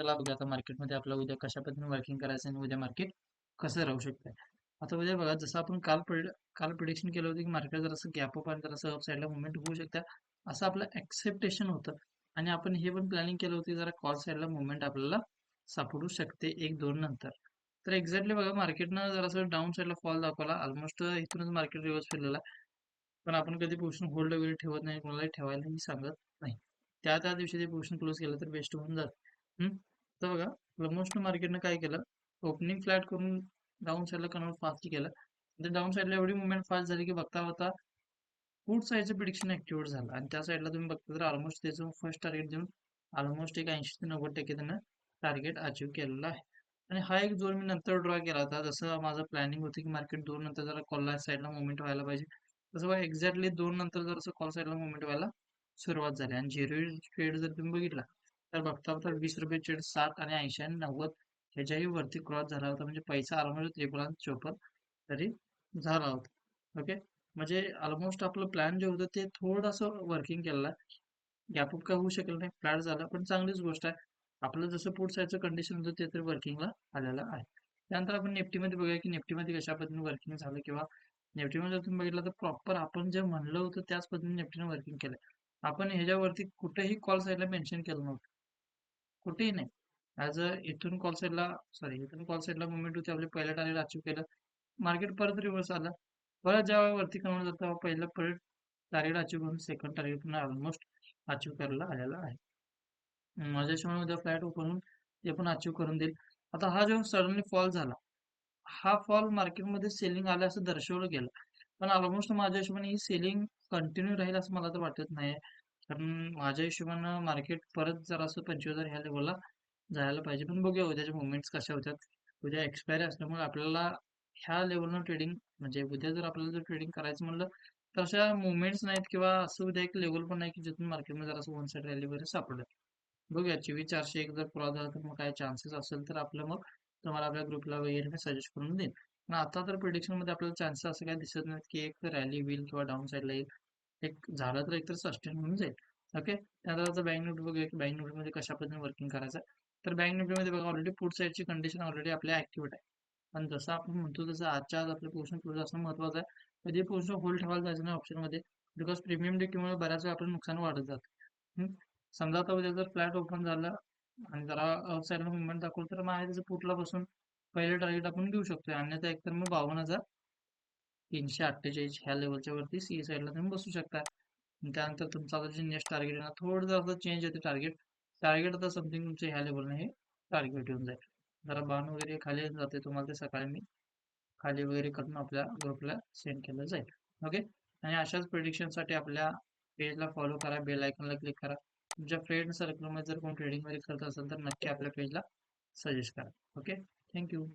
चला बघा आता मार्केटमध्ये आपलं उद्या कशा पद्धतीने वर्किंग करायचं आणि उद्या मार्केट कसं राहू शकतं आता उद्या बघा जसं आपण काल प्रिड काल प्रिडिक्शन केलं होतं की मार्केट जरासं गॅप अप आणि जर असं अपसाईडला मुवमेंट होऊ शकतं असं आपलं एक्सेप्टेशन होतं. आणि आपण हे पण प्लॅनिंग केलं होतं जरा कॉल साईडला मुवमेंट आपल्याला सापडू शकते एक दोन नंतर. तर एक्झॅक्टली बघा मार्केटनं जरासं डाऊन साईडला फॉल दाखवला ऑलमोस्ट इथूनच मार्केट रिव्हर्स फिरलेला. पण आपण कधी पोझिशन होल्ड वगैरे ठेवत नाही कोणालाही ठेवायलाही सांगत नाही. त्या त्या दिवशी ते पोझिशन क्लोज केलं तर बेस्ट होऊन जात. तर बघा ऑलमोस्ट मार्केटनं काय केलं? ओपनिंग फ्लॅट करून डाऊन साईडला कन्वर्ट फास्ट केलं. तर डाऊन साईडला एवढी मुवमेंट फास्ट झाली की बघता बघता पुढ साईडचं प्रिडिक्शन ऍक्टिवेट झालं. आणि त्या साईडला तुम्ही बघता तर ऑलमोस्ट त्याचं फर्स्ट टार्गेट देऊन ऑलमोस्ट एक ऐंशी ते नव्वद टक्के त्यानं टार्गेट अचीव्ह केलेलं आहे. आणि हा एक जोर मी नंतर ड्रॉ केला होता. जसं माझं प्लॅनिंग होतं की मार्केट दोन नंतर जरा कॉल साईडला मुवमेंट व्हायला पाहिजे. तसं बघा एक्झॅक्टली दोन नंतर जर कॉल साईडला मुवमेंट व्हायला सुरुवात झाली. आणि झिरो ट्रेड जर तुम्ही बघितला तर बघता बघता वीस रुपये चेड सात आणि ऐंशी आणि नव्वद ह्याच्याही वरती क्रॉस झाला होता. म्हणजे पैसा ऑलमोस्ट त्रेपन्न चोपन्न तरी झाला होता. ओके म्हणजे ऑलमोस्ट आपलं प्लॅन जे होतं ते थोडंसं वर्किंग केलेलं आहे. गॅपअप काय होऊ शकेल नाही. फ्लॅट झाला पण चांगलीच गोष्ट आहे. आपलं जसं पुढ साईडचं कंडिशन होतं ते तर वर्किंगला आलेलं आहे. त्यानंतर आपण निफ्टीमध्ये बघूया की निफ्टीमध्ये कशा पद्धतीने वर्किंग झालं किंवा निफ्टीमध्ये जर तुम्ही बघितलं तर प्रॉपर आपण जे म्हणलं होतं त्याच पद्धतीने निफ्टीने वर्किंग केलं. आपण ह्याच्यावरती कुठेही कॉल साईडला मेन्शन केलं नव्हतं. कुठेही नाही. ॲज अ इथून कॉल साईडला सॉरी इथून कॉल साईडला मुवमेंट होती आपले पहिल्या टार्गेट अचीव केलं. मार्केट परत रिव्हर्स आलं. परत जेव्हा वरती कन्वर्ट जातं तेव्हा पहिलं परत टार्गेट अचीव करून सेकंड टार्गेट पण ऑलमोस्ट अचीव करायला आलेला आहे. माझ्या हिशोबाने उद्या फ्लॅट ओपन होऊन ते पण अचीव करून देईल. आता हा जेव्हा सडनली फॉल झाला हा फॉल मार्केटमध्ये सेलिंग आलं असं दर्शवलं गेलं. पण ऑलमोस्ट माझ्या हिशोबाने ही सेलिंग कंटिन्यू राहील असं मला तर वाटत नाही कारण माझ्या हिशोबानं मार्केट परत जरासं पंचवीस हजार ह्या लेवलला जायला पाहिजे. पण बघूया उद्याचे मुवमेंट्स कशा होतात. उद्या एक्सपायरी असल्यामुळे आपल्याला ह्या लेवलनं ट्रेडिंग म्हणजे उद्या जर आपल्याला जर ट्रेडिंग करायचं म्हणलं तर अशा मुवमेंट्स नाहीत किंवा असं उद्या एक लेवल पण नाही की जिथून मार्केटमध्ये जरासं वन साईड रॅली वगैरे सापडलं. बघूया. चोवीस चारशे एक जर क्रॉस झाला तर मग काय चान्सेस असेल तर आपलं मग तुम्हाला आपल्या ग्रुपला वगैरे मी सजेस्ट करून देईन. पण आता तर प्रिडिक्शनमध्ये आपल्याला चान्सेस असं काय दिसत नाहीत की एक रॅली होईल किंवा डाऊन साईडला येईल. एक झालं तर एकतर सस्टेन होऊन जाईल. ओके त्यानंतर आता बँक नोट बघूया की बँक नोटमध्ये कशा पद्धतीने वर्किंग करायचं तर बँक निफ्टीमध्ये बघा ऑलरेडी पुढ साईडची कंडिशन ऑलरेडी आपल्या ऍक्टिव्हेट आहे. पण जसं आपण म्हणतो तसं आजच्या आज आपलं पोर्शन क्लोज असणं महत्वाचं आहे. कधी पोर्शन होल्ड ठेवायला जायचं नाही ऑप्शनमध्ये बिकॉज प्रीमियम डे किंवा बऱ्याच वेळा आपलं नुकसान वाढत जातं. समजा आता उद्या जर फ्लॅट ओपन झालं आणि जरा साईडला मुवमेंट दाखवलं तर मग आहे त्याचं पुटला बसून पहिले टार्गेट आपण घेऊ शकतो अन्यथा एकतर मग बावन्न हजार तीनशे अठ्ठेचाळीस ह्या लेवलच्या वरती सी साईडला तुम्ही बसू शकता. त्यानंतर तुमचं आता जे नेक्स्ट टार्गेट आहे ना थोडं असं चेंज होते टार्गेट टार्गेट आता समथिंग तुमच्या ह्या लेवलने हे टार्गेट येऊन जाईल. जरा बाण वगैरे खाली जाते तुम्हाला ते सकाळी मी. खाली वगैरे करून आपल्या ग्रुपला सेंड केलं जाईल. ओके आणि अशाच प्रिडिक्शनसाठी आपल्या पेजला फॉलो करा बेल आयकॉनला क्लिक करा. तुमच्या फ्रेंड सर्कलमध्ये जर कोण ट्रेडिंग वगैरे करत असेल तर नक्की आपल्या पेजला सजेस्ट करा. Okay thank you